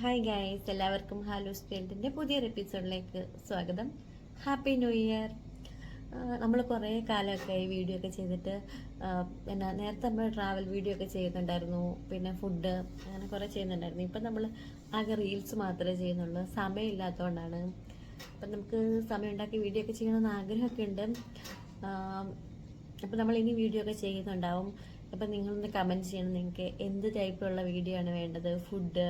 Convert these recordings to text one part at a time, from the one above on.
Hi guys എല്ലാവർക്കും hello ഫീൽഡിന്റെ പുതിയൊരു എപ്പിസോഡിലേക്ക് സ്വാഗതം. ഹാപ്പി ന്യൂ ഇയർ നമ്മൾ കുറേ കാലമൊക്കെ ഈ വീഡിയോ ഒക്കെ ചെയ്തിട്ട് എന്നാ നേരത്തെ നമ്മൾ ട്രാവൽ വീഡിയോ ഒക്കെ ചെയ്യുന്നുണ്ടായിരുന്നു പിന്നെ ഫുഡ് അങ്ങനെ കുറേ ചെയ്യുന്നുണ്ടായിരുന്നു. ഇപ്പം നമ്മൾ ആകെ റീൽസ് മാത്രമേ ചെയ്യുന്നുള്ളൂ സമയമില്ലാത്തതുകൊണ്ടാണ്. അപ്പം നമുക്ക് സമയം ഉണ്ടാക്കി വീഡിയോ ഒക്കെ ചെയ്യണമെന്ന് ആഗ്രഹമൊക്കെ ഉണ്ട്. അപ്പം നമ്മൾ ഇനി വീഡിയോ ഒക്കെ ചെയ്യുന്നുണ്ടാവും. അപ്പം നിങ്ങളൊന്ന് കമന്റ് ചെയ്യണം നിങ്ങൾക്ക് എന്ത് ടൈപ്പിലുള്ള വീഡിയോ ആണ് വേണ്ടത്? ഫുഡ്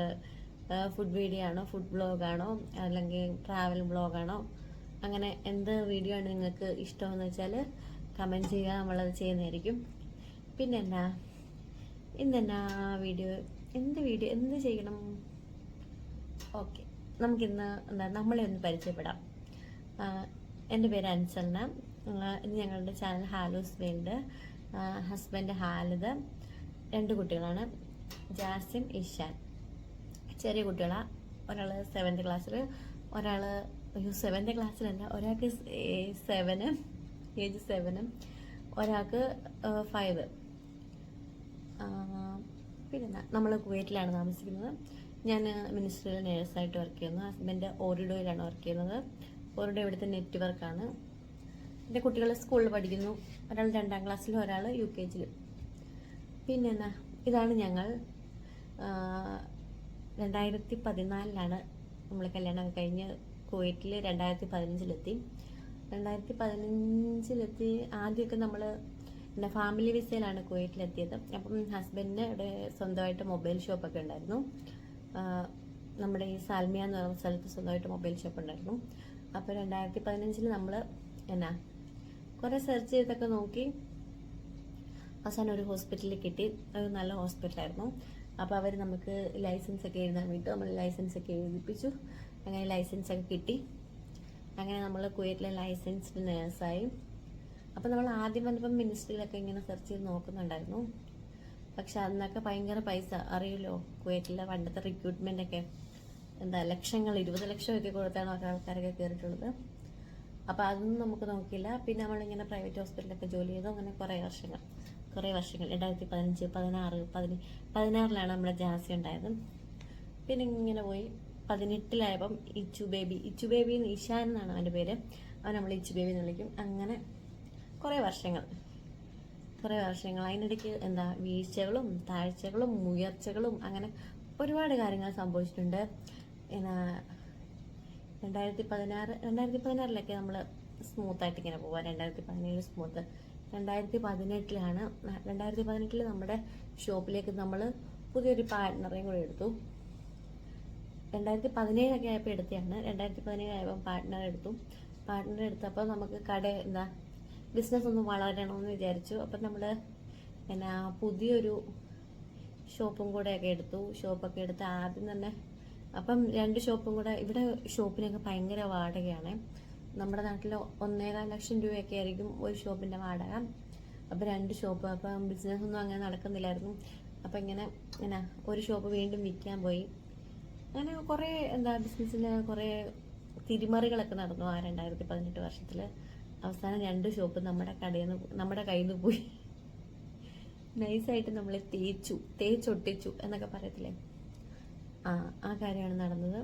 ഫുഡ് വീഡിയോ ആണോ ഫുഡ് ബ്ലോഗാണോ അല്ലെങ്കിൽ ട്രാവൽ ബ്ലോഗാണോ അങ്ങനെ എന്ത് വീഡിയോ ആണ് നിങ്ങൾക്ക് ഇഷ്ടമെന്ന് വെച്ചാൽ കമന്റ് ചെയ്യുക നമ്മളത് ചെയ്യുന്നതായിരിക്കും. പിന്നെ എന്നാ ഇന്നെന്നാ വീഡിയോ എന്ത് വീഡിയോ എന്ത് ചെയ്യണം? ഓക്കെ നമുക്കിന്ന് എന്താ നമ്മളെ ഒന്ന് പരിചയപ്പെടാം. എന്റെ പേര് അൻസൽന ഇന്ന് ഞങ്ങളുടെ channel Haloos world. Husband Halid. രണ്ട് കുട്ടികളാണ്. ജാസിം ഇഷാൻ. ചെറിയ കുട്ടികളാണ് ഒരാൾ സെവൻത്ത് ക്ലാസ്സിൽ ഒരാൾ ഒരു സെവൻത്ത് ക്ലാസ്സിലല്ല ഒരാൾക്ക് സെവന് ഏജ് സെവനും ഒരാൾക്ക് ഫൈവ് പിന്നെ നമ്മൾ കുവൈറ്റിലാണ് താമസിക്കുന്നത്. ഞാൻ മിനിസ്റ്ററിൽ നേഴ്സായിട്ട് വർക്ക് ചെയ്യുന്നു. ഹസ്ബൻഡ് ഓറിഡോയിലാണ് വർക്ക് ചെയ്യുന്നത്. ഓറിഡോ ഇവിടുത്തെ നെറ്റ്വർക്കാണ് എന്റെ കുട്ടികൾ സ്കൂളിൽ പഠിക്കുന്നു. ഒരാൾ രണ്ടാം ക്ലാസ്സിലും ഒരാൾ യു കെ ജിയിലും പിന്നെന്നാ ഇതാണ് ഞങ്ങൾ രണ്ടായിരത്തി പതിനാലിലാണ് നമ്മൾ കല്യാണം കഴിഞ്ഞ് കുവൈറ്റിൽ രണ്ടായിരത്തി പതിനഞ്ചിലെത്തി രണ്ടായിരത്തി പതിനഞ്ചിലെത്തി ആദ്യമൊക്കെ നമ്മൾ പിന്നെ ഫാമിലി വിസയിലാണ് കുവൈറ്റിലെത്തിയത്. അപ്പം ഹസ്ബൻഡിന് ഇവിടെ സ്വന്തമായിട്ട് മൊബൈൽ ഷോപ്പൊക്കെ ഉണ്ടായിരുന്നു. നമ്മുടെ ഈ സാൽമിയ എന്ന് പറയുന്ന സ്ഥലത്ത് സ്വന്തമായിട്ട് മൊബൈൽ ഷോപ്പ് ഉണ്ടായിരുന്നു അപ്പോൾ രണ്ടായിരത്തി പതിനഞ്ചിൽ നമ്മൾ എന്നാ കുറേ സെർച്ച് ചെയ്തൊക്കെ നോക്കി. അവസാനം ഒരു ഹോസ്പിറ്റലിൽ കിട്ടി. അത് നല്ല ഹോസ്പിറ്റലായിരുന്നു. അപ്പോൾ അവർ നമുക്ക് ലൈസൻസ് ഒക്കെ എഴുതാൻ വിട്ടു നമ്മൾ ലൈസൻസ് ഒക്കെ എഴുതിപ്പിച്ചു. അങ്ങനെ ലൈസൻസ് ഒക്കെ കിട്ടി. അങ്ങനെ നമ്മൾ കുവൈറ്റിലെ ലൈസൻസ്ഡ് നേഴ്സായി അപ്പോൾ നമ്മൾ ആദ്യം വന്നപ്പം മിനിസ്ട്രിയിലൊക്കെ ഇങ്ങനെ സെർച്ച് ചെയ്ത് നോക്കുന്നുണ്ടായിരുന്നു. പക്ഷെ അന്നൊക്കെ ഭയങ്കര പൈസ. അറിയില്ലോ കുവൈറ്റിലെ പണ്ടത്തെ റിക്രൂട്ട്മെന്റ് ഒക്കെ എന്താ ലക്ഷങ്ങൾ ഇരുപത് ലക്ഷമൊക്കെ കൊടുത്താണ് ഓരോ ആൾക്കാരൊക്കെ കയറിയിട്ടുള്ളത് അപ്പോൾ അതൊന്നും നമുക്ക് നോക്കിയില്ല. പിന്നെ നമ്മളിങ്ങനെ പ്രൈവറ്റ് ഹോസ്പിറ്റലൊക്കെ ജോലി ചെയ്തു. അങ്ങനെ കുറേ വർഷങ്ങൾ. കുറേ വർഷങ്ങൾ രണ്ടായിരത്തി പതിനഞ്ച് പതിനാറ് പതിന പതിനാറിലാണ് നമ്മുടെ ജാസി ഉണ്ടായത്. പിന്നെ ഇങ്ങനെ പോയി. പതിനെട്ടിലായപ്പം ഇച്ചു ബേബി. ഇച്ചു ബേബി ഇഷാൻ എന്നാണ് അവന്റെ പേര്. അവൻ നമ്മൾ ഇച്ചു ബേബി എന്ന് വിളിക്കും. അങ്ങനെ കുറേ വർഷങ്ങൾ. കുറേ വർഷങ്ങൾ. അതിനിടയ്ക്ക് എന്താ വീഴ്ചകളും താഴ്ചകളും ഉയർച്ചകളും അങ്ങനെ ഒരുപാട് കാര്യങ്ങൾ സംഭവിച്ചിട്ടുണ്ട്. എന്നാ രണ്ടായിരത്തി പതിനാറ് രണ്ടായിരത്തി പതിനാറിലൊക്കെ നമ്മൾ സ്മൂത്തായിട്ട് ഇങ്ങനെ പോവാം. രണ്ടായിരത്തി പതിനേഴ് സ്മൂത്ത് രണ്ടായിരത്തി പതിനെട്ടിലാണ് രണ്ടായിരത്തി പതിനെട്ടിൽ നമ്മുടെ ഷോപ്പിലേക്ക് നമ്മൾ പുതിയൊരു പാർട്ട്ണറേയും കൂടി എടുത്തു. രണ്ടായിരത്തി പതിനേഴൊക്കെ ആയപ്പോൾ എടുത്തതാണ് രണ്ടായിരത്തി പതിനേഴ് ആയപ്പോൾ പാർട്ട്ണർ എടുത്തു. പാർട്ട്ണർ എടുത്തപ്പോൾ നമുക്ക് കട എന്താ ബിസിനസ് ഒന്ന് വളരണമെന്ന് വിചാരിച്ചു. അപ്പം നമ്മൾ എന്നാ പുതിയൊരു ഷോപ്പും കൂടെ ഒക്കെ എടുത്തു. ഷോപ്പൊക്കെ എടുത്ത് ആദ്യം തന്നെ അപ്പം രണ്ട് ഷോപ്പും കൂടെ ഇവിടെ ഷോപ്പിനൊക്കെ ഭയങ്കര വാടകയാണ്. നമ്മുടെ നാട്ടിൽ ഒന്നേകാൽ ലക്ഷം രൂപയൊക്കെ ആയിരിക്കും ഒരു ഷോപ്പിന്റെ വാടക. അപ്പോൾ രണ്ട് ഷോപ്പ് അപ്പം ബിസിനസ് ഒന്നും അങ്ങനെ നടക്കുന്നില്ലായിരുന്നു. അപ്പം ഇങ്ങനെ എന്നാ ഒരു ഷോപ്പ് വീണ്ടും വിൽക്കാൻ പോയി. അങ്ങനെ കുറേ എന്താ ബിസിനസ്സിന് കുറേ തിരിമറികളൊക്കെ നടന്നു ആ രണ്ടായിരത്തി പതിനെട്ട് വർഷത്തിൽ അവസാനം രണ്ട് ഷോപ്പ് നമ്മുടെ കടയിൽ നിന്ന് നമ്മുടെ കയ്യിൽ നിന്ന് പോയി. നൈസായിട്ട് നമ്മളെ തേച്ചു തേച്ചൊട്ടിച്ചു എന്നൊക്കെ പറയത്തില്ലേ? ആ ആ കാര്യമാണ് നടന്നത്.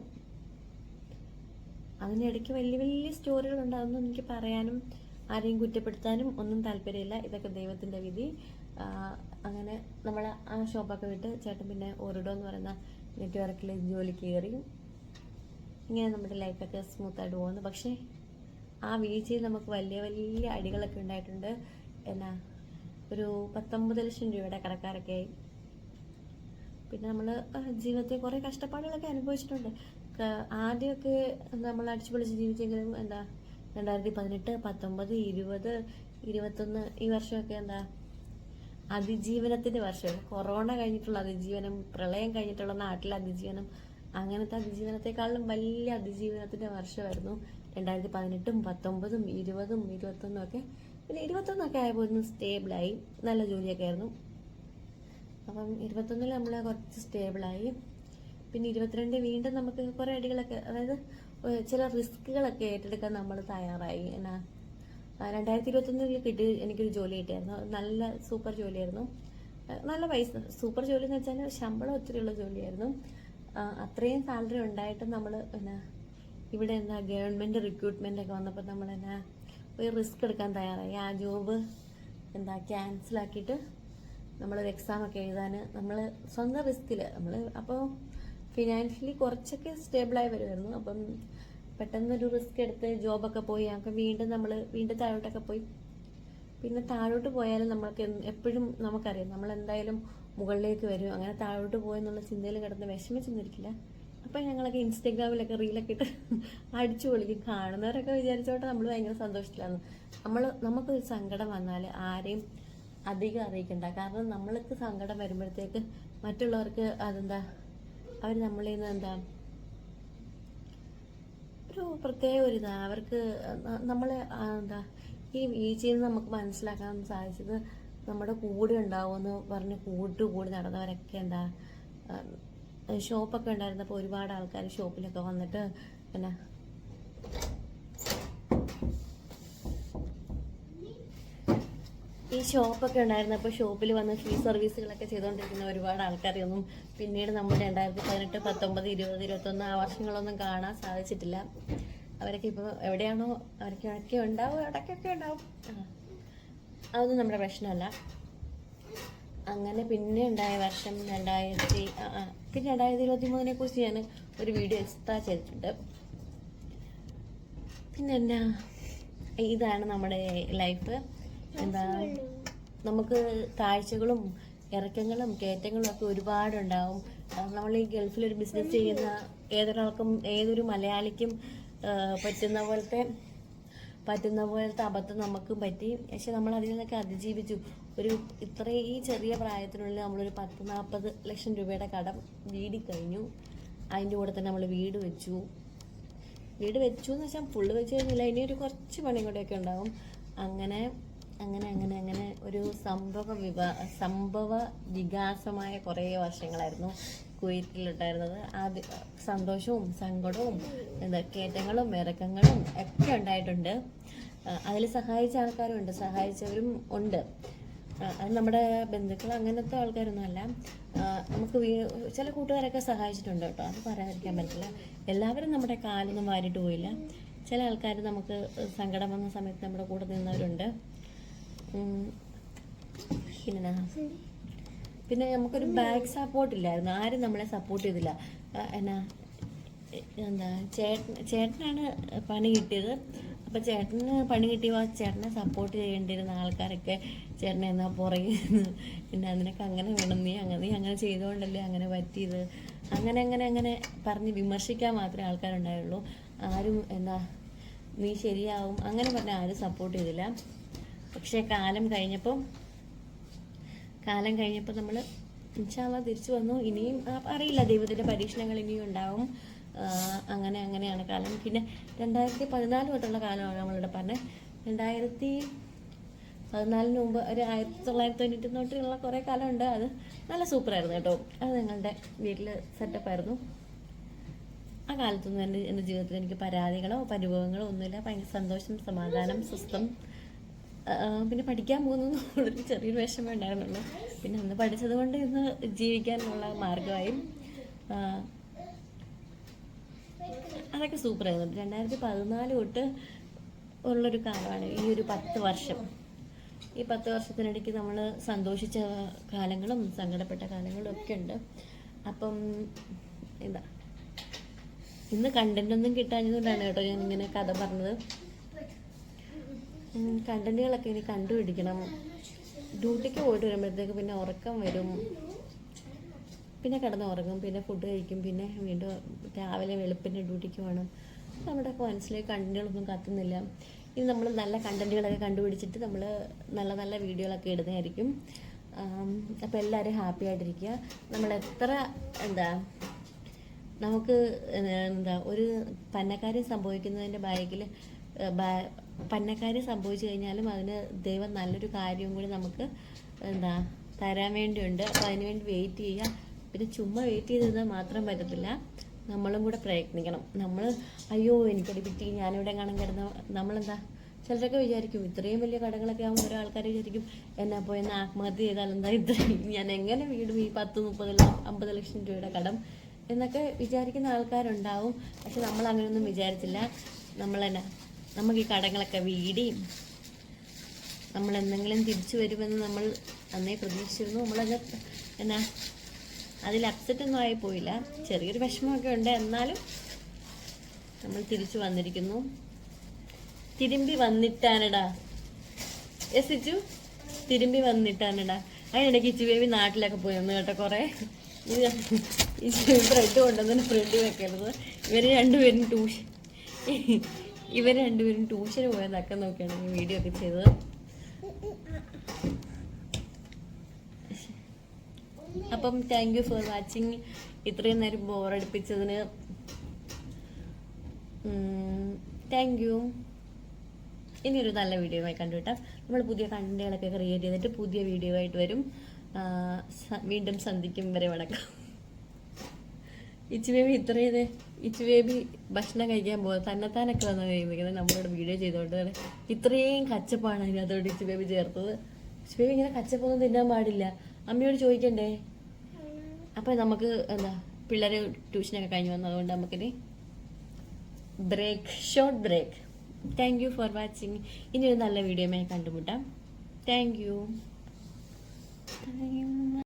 അതിനിടയ്ക്ക് വലിയ വലിയ സ്റ്റോറികൾ ഉണ്ടാകുന്നു എനിക്ക് പറയാനും ആരെയും കുറ്റപ്പെടുത്താനും ഒന്നും താല്പര്യമില്ല. ഇതൊക്കെ ദൈവത്തിന്റെ വിധി. അങ്ങനെ നമ്മൾ ആ ഷോപ്പൊക്കെ വിട്ട് ചേട്ടൻ പിന്നെ ഓറിഡോ എന്ന് പറയുന്ന നെറ്റ്വർക്കിൽ ജോലി കയറി. ഇങ്ങനെ നമ്മുടെ ലൈഫൊക്കെ സ്മൂത്തായിട്ട് പോകുന്നു. പക്ഷേ ആ വീഴ്ചയിൽ നമുക്ക് വലിയ വലിയ അടികളൊക്കെ ഉണ്ടായിട്ടുണ്ട്. എന്നാ ഒരു പത്തൊമ്പത് ലക്ഷം രൂപയുടെ കടക്കാരൊക്കെ ആയി. പിന്നെ നമ്മൾ ജീവിതത്തിൽ കുറേ കഷ്ടപ്പാടുകളൊക്കെ അനുഭവിച്ചിട്ടുണ്ട്. ആദ്യമൊക്കെ നമ്മൾ അടിച്ചുപൊളിച്ച് ജീവിച്ചെങ്കിലും എന്താ രണ്ടായിരത്തി പതിനെട്ട് പത്തൊമ്പത് ഇരുപത് ഇരുപത്തൊന്ന് ഈ വർഷമൊക്കെ എന്താ അതിജീവനത്തിന്റെ വർഷം. കൊറോണ കഴിഞ്ഞിട്ടുള്ള അതിജീവനം പ്രളയം കഴിഞ്ഞിട്ടുള്ള നാട്ടിലെ അതിജീവനം അങ്ങനത്തെ അതിജീവനത്തെക്കാളും വലിയ അതിജീവനത്തിന്റെ വർഷമായിരുന്നു. രണ്ടായിരത്തി പതിനെട്ടും പത്തൊമ്പതും ഇരുപതും ഇരുപത്തൊന്നും ഒക്കെ. പിന്നെ ഇരുപത്തൊന്നൊക്കെ ആയപ്പോൾ ഒന്ന് സ്റ്റേബിളായി നല്ല ജോലിയൊക്കെ ആയിരുന്നു. അപ്പം ഇരുപത്തൊന്നിൽ നമ്മൾ കുറച്ച് സ്റ്റേബിളായി പിന്നെ ഇരുപത്തിരണ്ട് വീണ്ടും നമുക്ക് കുറേ അടികളൊക്കെ അതായത് ചില റിസ്കുകളൊക്കെ ഏറ്റെടുക്കാൻ നമ്മൾ തയ്യാറായി. എന്നാ രണ്ടായിരത്തി ഇരുപത്തൊന്നിൽ കിട്ടി എനിക്കൊരു ജോലി കിട്ടിയായിരുന്നു. നല്ല സൂപ്പർ ജോലിയായിരുന്നു. നല്ല പൈസ. സൂപ്പർ ജോലി എന്ന് വെച്ചാൽ ശമ്പളം ഒത്തിരിയുള്ള ജോലിയായിരുന്നു. അത്രയും സാലറി ഉണ്ടായിട്ടും നമ്മൾ എന്നാ ഇവിടെ എന്താ ഗവൺമെന്റ് റിക്രൂട്ട്മെന്റ് ഒക്കെ വന്നപ്പോൾ നമ്മൾ എന്നാ ഒരു റിസ്ക് എടുക്കാൻ തയ്യാറായി. ആ ജോബ് എന്താ ക്യാൻസലാക്കിയിട്ട് നമ്മളൊരു എക്സാം ഒക്കെ എഴുതാൻ നമ്മൾ സ്വന്തം റിസ്കിൽ നമ്മൾ അപ്പോൾ ഫിനാൻഷ്യലി കുറച്ചൊക്കെ സ്റ്റേബിളായി വരുമായിരുന്നു അപ്പം പെട്ടെന്നൊരു റിസ്ക് എടുത്ത് ജോബൊക്കെ പോയി ഞങ്ങൾക്ക് വീണ്ടും നമ്മൾ വീണ്ടും താഴോട്ടൊക്കെ പോയി. പിന്നെ താഴോട്ട് പോയാലും നമ്മൾക്ക് എപ്പോഴും നമുക്കറിയാം നമ്മൾ എന്തായാലും മുകളിലേക്ക് വരും. അങ്ങനെ താഴോട്ട് പോയെന്നുള്ള ചിന്തയിൽ കിടന്ന് വിഷമിച്ചൊന്നിരിക്കില്ല അപ്പം ഞങ്ങളൊക്കെ ഇൻസ്റ്റഗ്രാമിലൊക്കെ റീലൊക്കെ ഇട്ട് അടിച്ചു പൊളിക്കും. കാണുന്നവരൊക്കെ വിചാരിച്ചോട്ടെ നമ്മൾ ഭയങ്കര സന്തോഷത്തിലാണ് നമ്മൾ നമുക്കൊരു സങ്കടം വന്നാൽ ആരെയും അധികം അറിയിക്കണ്ട. കാരണം നമ്മൾക്ക് സങ്കടം വരുമ്പോഴത്തേക്ക് മറ്റുള്ളവർക്ക് അതെന്താ അവർ നമ്മളിൽ നിന്ന് എന്താ ഒരു പ്രത്യേക ഒരു ഇതാണ് അവർക്ക് നമ്മൾ എന്താ ഈ വീഴ്ചയിൽ നിന്ന് നമുക്ക് മനസ്സിലാക്കാൻ സാധിച്ചത് നമ്മുടെ കൂടെ ഉണ്ടാവുമെന്ന് പറഞ്ഞ് കൂട്ടുകൂടി നടന്നവരൊക്കെ എന്താ ഷോപ്പൊക്കെ ഉണ്ടായിരുന്നപ്പോൾ ഒരുപാട് ആൾക്കാർ ഷോപ്പിലൊക്കെ വന്നിട്ട് പിന്നെ ഈ ഷോപ്പൊക്കെ ഉണ്ടായിരുന്നു. അപ്പോൾ ഷോപ്പിൽ വന്ന് ഫ്രീ സർവീസുകളൊക്കെ ചെയ്തുകൊണ്ടിരിക്കുന്ന ഒരുപാട് ആൾക്കാരെയൊന്നും പിന്നീട് നമ്മൾ രണ്ടായിരത്തി പതിനെട്ട് പത്തൊമ്പത് ഇരുപത് ഇരുപത്തൊന്ന് ആ വർഷങ്ങളൊന്നും കാണാൻ സാധിച്ചിട്ടില്ല. അവരൊക്കെ ഇപ്പോൾ എവിടെയാണോ അവരൊക്കെ ഉണ്ടാവും ഇടയ്ക്കൊക്കെ ഉണ്ടാവും? അതൊന്നും നമ്മുടെ പ്രശ്നമല്ല. അങ്ങനെ പിന്നെ ഉണ്ടായ വർഷം രണ്ടായിരത്തി. പിന്നെ രണ്ടായിരത്തി ഇരുപത്തി മൂന്നിനെ കുറിച്ച് ഞാൻ ഒരു വീഡിയോ എക്സ്ട്രാ ചെയ്തിട്ടുണ്ട്. പിന്നെ എന്നാ ഇതാണ് നമ്മുടെ ലൈഫ് എന്താ നമുക്ക് താഴ്ചകളും ഇറക്കങ്ങളും കയറ്റങ്ങളും ഒക്കെ ഒരുപാടുണ്ടാവും. നമ്മൾ ഈ ഗൾഫിൽ ഒരു ബിസിനസ് ചെയ്യുന്ന ഏതൊരാൾക്കും ഏതൊരു മലയാളിക്കും പറ്റുന്ന പോലത്തെ പറ്റുന്ന പോലത്തെ അബദ്ധം നമുക്കും പറ്റി. പക്ഷെ നമ്മൾ അതിൽ നിന്നൊക്കെ അതിജീവിച്ചു. ഒരു ഇത്രയും ചെറിയ പ്രായത്തിനുള്ളിൽ നമ്മളൊരു പത്ത് നാൽപ്പത് ലക്ഷം രൂപയുടെ കടം വീടി കഴിഞ്ഞു അതിന്റെ കൂടെ തന്നെ നമ്മൾ വീട് വെച്ചു. വീട് വെച്ചു എന്ന് വെച്ചാൽ ഫുള്ള് വെച്ച് കഴിഞ്ഞില്ല. ഇനി ഒരു കുറച്ച് പണിയും കൂടെയൊക്കെ ഉണ്ടാവും. അങ്ങനെ അങ്ങനെ അങ്ങനെ അങ്ങനെ ഒരു സംഭവ വിവാ സംഭവ വികാസമായ കുറേ വർഷങ്ങളായിരുന്നു കുവൈറ്റിലുണ്ടായിരുന്നത് ആദ്യ സന്തോഷവും സങ്കടവും എന്താ കയറ്റങ്ങളും ഇറക്കങ്ങളും ഒക്കെ ഉണ്ടായിട്ടുണ്ട്. അതിൽ സഹായിച്ച ആൾക്കാരും ഉണ്ട് സഹായിച്ചവരും ഉണ്ട്. അത് നമ്മുടെ ബന്ധുക്കൾ അങ്ങനത്തെ ആൾക്കാരൊന്നും അല്ല. നമുക്ക് ചില കൂട്ടുകാരൊക്കെ സഹായിച്ചിട്ടുണ്ട് കേട്ടോ. അത് പറയാതിരിക്കാൻ പറ്റില്ല. എല്ലാവരും നമ്മുടെ കാലൊന്നും വാരിട്ട് പോയില്ല. ചില ആൾക്കാർ നമുക്ക് സങ്കടം വന്ന സമയത്ത് നമ്മുടെ കൂടെ നിന്നവരുണ്ട്. പിന്നെ പിന്നെ നമുക്കൊരു ബാക്ക് സപ്പോർട്ട് ഇല്ലായിരുന്നു. ആരും നമ്മളെ സപ്പോർട്ട് ചെയ്തില്ല. എന്നാ എന്താ ചേട്ടൻ ചേട്ടനാണ് പണി കിട്ടിയത്. അപ്പം ചേട്ടന് പണി കിട്ടിയപ്പോൾ ചേട്ടനെ സപ്പോർട്ട് ചെയ്യേണ്ടിയിരുന്ന ആൾക്കാരൊക്കെ ചേട്ടനെ എന്നാ പുറകിൽ നിന്ന് പിന്നെ അതിനൊക്കെ അങ്ങനെ വേണം. നീ അങ്ങനെ നീ അങ്ങനെ ചെയ്തുകൊണ്ടല്ലേ അങ്ങനെ പറ്റിയത്? അങ്ങനെ അങ്ങനെ അങ്ങനെ പറഞ്ഞ് വിമർശിക്കാൻ മാത്രമേ ആൾക്കാരുണ്ടായുള്ളൂ. ആരും എന്താ നീ ശരിയാവും. അങ്ങനെ പറഞ്ഞ ആരും സപ്പോർട്ട് ചെയ്തില്ല. പക്ഷേ കാലം കഴിഞ്ഞപ്പം കാലം കഴിഞ്ഞപ്പോൾ നമ്മൾ ഇൻഷാല്ല തിരിച്ചു വന്നു. ഇനിയും അറിയില്ല ദൈവത്തിന്റെ പരീക്ഷണങ്ങൾ ഇനിയും ഉണ്ടാവും. അങ്ങനെ അങ്ങനെയാണ് കാലം. പിന്നെ രണ്ടായിരത്തി പതിനാല് തൊട്ടുള്ള കാലമാണ് നമ്മളിവിടെ പറഞ്ഞത്. രണ്ടായിരത്തി പതിനാലിന് മുമ്പ് ഒരു ആയിരത്തി തൊള്ളായിരത്തി തൊണ്ണൂറ്റി തൊട്ടുള്ള കുറേ കാലമുണ്ട്. അത് നല്ല സൂപ്പറായിരുന്നു കേട്ടോ. അത് ഞങ്ങളുടെ വീട്ടിൽ സെറ്റപ്പായിരുന്നു. ആ കാലത്തൊന്നും എന്റെ എന്റെ ജീവിതത്തിൽ എനിക്ക് പരാതികളോ പരിഭവങ്ങളോ ഒന്നുമില്ല. ഭയങ്കര സന്തോഷം സമാധാനം സ്വസ്ഥം. പിന്നെ പഠിക്കാൻ പോകുന്നത് വളരെ ചെറിയൊരു വിഷമം ഉണ്ടായിരുന്നുള്ളൂ പിന്നെ അന്ന് പഠിച്ചത് കൊണ്ട് ഇന്ന് ജീവിക്കാനുള്ള മാർഗമായി അതൊക്കെ സൂപ്പറായിരുന്നു രണ്ടായിരത്തി പതിനാല് തൊട്ട് ഉള്ളൊരു കാലമാണ് ഈ ഒരു പത്ത് വർഷം. ഈ പത്ത് വർഷത്തിനിടയ്ക്ക് നമ്മൾ സന്തോഷിച്ച കാലങ്ങളും സങ്കടപ്പെട്ട കാലങ്ങളും ഒക്കെ ഉണ്ട്. അപ്പം എന്താ ഇന്ന് കണ്ടന്റ് ഒന്നും കിട്ടാഞ്ഞതുകൊണ്ടാണ് കേട്ടോ ഞാൻ ഇങ്ങനെ കഥ പറഞ്ഞത്. കണ്ടന്റുകളൊക്കെ ഇനി കണ്ടുപിടിക്കണം. ഡ്യൂട്ടിക്ക് പോയിട്ട് വരുമ്പോഴത്തേക്ക് പിന്നെ ഉറക്കം വരും. പിന്നെ കിടന്ന് ഉറങ്ങും പിന്നെ ഫുഡ് കഴിക്കും പിന്നെ വീണ്ടും രാവിലെ വെളുപ്പിന്റെ ഡ്യൂട്ടിക്ക് പോകണം നമ്മുടെ മനസ്സിലെ കണ്ടന്റുകളൊന്നും കത്തുന്നില്ല. ഇനി നമ്മൾ നല്ല കണ്ടന്റുകളൊക്കെ കണ്ടുപിടിച്ചിട്ട് നമ്മൾ നല്ല നല്ല വീഡിയോകളൊക്കെ ഇടുന്നതായിരിക്കും. അപ്പോൾ എല്ലാവരും ഹാപ്പി ആയിട്ടിരിക്കുക. നമ്മൾ എത്ര എന്താ നമുക്ക് എന്താ ഒരു പന്നക്കാര്യം സംഭവിക്കുന്നതിന്റെ ബാക്കിൽ പന്നക്കാര്യം സംഭവിച്ചു കഴിഞ്ഞാലും അതിന് ദൈവം നല്ലൊരു കാര്യവും കൂടി നമുക്ക് എന്താ തരാൻ വേണ്ടിയുണ്ട്. അപ്പോൾ അതിന് വേണ്ടി വെയിറ്റ് ചെയ്യുക. പിന്നെ ചുമ്മാ വെയിറ്റ് ചെയ്തിരുന്നാൽ മാത്രം പറ്റത്തില്ല. നമ്മളും കൂടെ പ്രയത്നിക്കണം. നമ്മൾ അയ്യോ എനിക്കടി പറ്റി. ഞാനിവിടെ കാണാൻ കിടന്ന നമ്മളെന്താ? ചിലരൊക്കെ വിചാരിക്കും ഇത്രയും വലിയ കടകളൊക്കെ ആകുമ്പോൾ ഓരോ ആൾക്കാർ വിചാരിക്കും എന്നാ എന്നാൽ ആത്മഹത്യ ചെയ്താൽ എന്താ ഇത്രയും? ഞാൻ എങ്ങനെ വീടും ഈ പത്ത് മുപ്പത് അമ്പത് ലക്ഷം രൂപയുടെ കടം എന്നൊക്കെ വിചാരിക്കുന്ന ആൾക്കാരുണ്ടാവും. പക്ഷെ നമ്മൾ അങ്ങനെയൊന്നും വിചാരിച്ചില്ല. നമ്മൾ തന്നെ നമുക്ക് ഈ കടങ്ങളൊക്കെ വീടിയും നമ്മൾ എന്തെങ്കിലും തിരിച്ചു വരുമെന്ന് നമ്മൾ അന്നേ പ്രതീക്ഷിച്ചിരുന്നു. നമ്മളത് എന്നാ അതിൽ അപ്സെറ്റ് ഒന്നും ആയി പോയില്ല. ചെറിയൊരു വിഷമമൊക്കെ ഉണ്ട്. എന്നാലും നമ്മൾ തിരിച്ചു വന്നിരിക്കുന്നു. തിരുമ്പി വന്നിട്ടാനടാ എസ് ഇച്ചു തിരുമ്പി വന്നിട്ടാനടാ അതിനിടയ്ക്ക് ഇച്ചു ബേബി നാട്ടിലൊക്കെ പോയി വന്നു കേട്ടോ കുറേ. ഈ ബ്രെഡ് കൊണ്ടുവന്നിട്ട് ഫ്രണ്ട് വെക്കരുത്. ഇവർ രണ്ടുപേരും ട്യൂഷൻ ഇവർ രണ്ടുപേരും ട്യൂഷന് പോയതൊക്കെ നോക്കിയാണ് ഈ വീഡിയോ ഒക്കെ ചെയ്തത്. അപ്പം താങ്ക് യു ഫോർ വാച്ചിങ് ഇത്രയും നേരം ബോറടിപ്പിച്ചതിന് താങ്ക് യു ഇനിയൊരു നല്ല വീഡിയോ ആയി കണ്ടുവിട്ടാം നമ്മൾ പുതിയ കണ്ടുകളൊക്കെ ക്രിയേറ്റ് ചെയ്തിട്ട് പുതിയ വീഡിയോ ആയിട്ട് വരും. വീണ്ടും സന്ധിക്കും വരെ വണക്കം. ഇച്ചു ബേബി ഇത്രയും ഇച്ചു ബേബി ഭക്ഷണം കഴിക്കാൻ പോകുക തന്നെത്താനൊക്കെ വന്ന് കഴിയുന്നത് നമ്മളോട് വീഡിയോ ചെയ്തുകൊണ്ട് തന്നെ ഇത്രയും കച്ചപ്പാണ് അതിനകത്തോട്ട് ഇച്ചു ബേബി ചേർത്തത്. ഇച്ചു ബേബി ഇങ്ങനെ കച്ചപ്പൊന്നും തിന്നാൻ പാടില്ല. അമ്മയോട് ചോദിക്കണ്ടേ? അപ്പം നമുക്ക് എന്താ പിള്ളേരെ ട്യൂഷനൊക്കെ കഴിഞ്ഞ് വന്നു അതുകൊണ്ട് നമുക്കിനി break short break thank you for watching ഇനി ഒരു നല്ല വീഡിയോയുമായി കണ്ടുമുട്ടാം. Thank U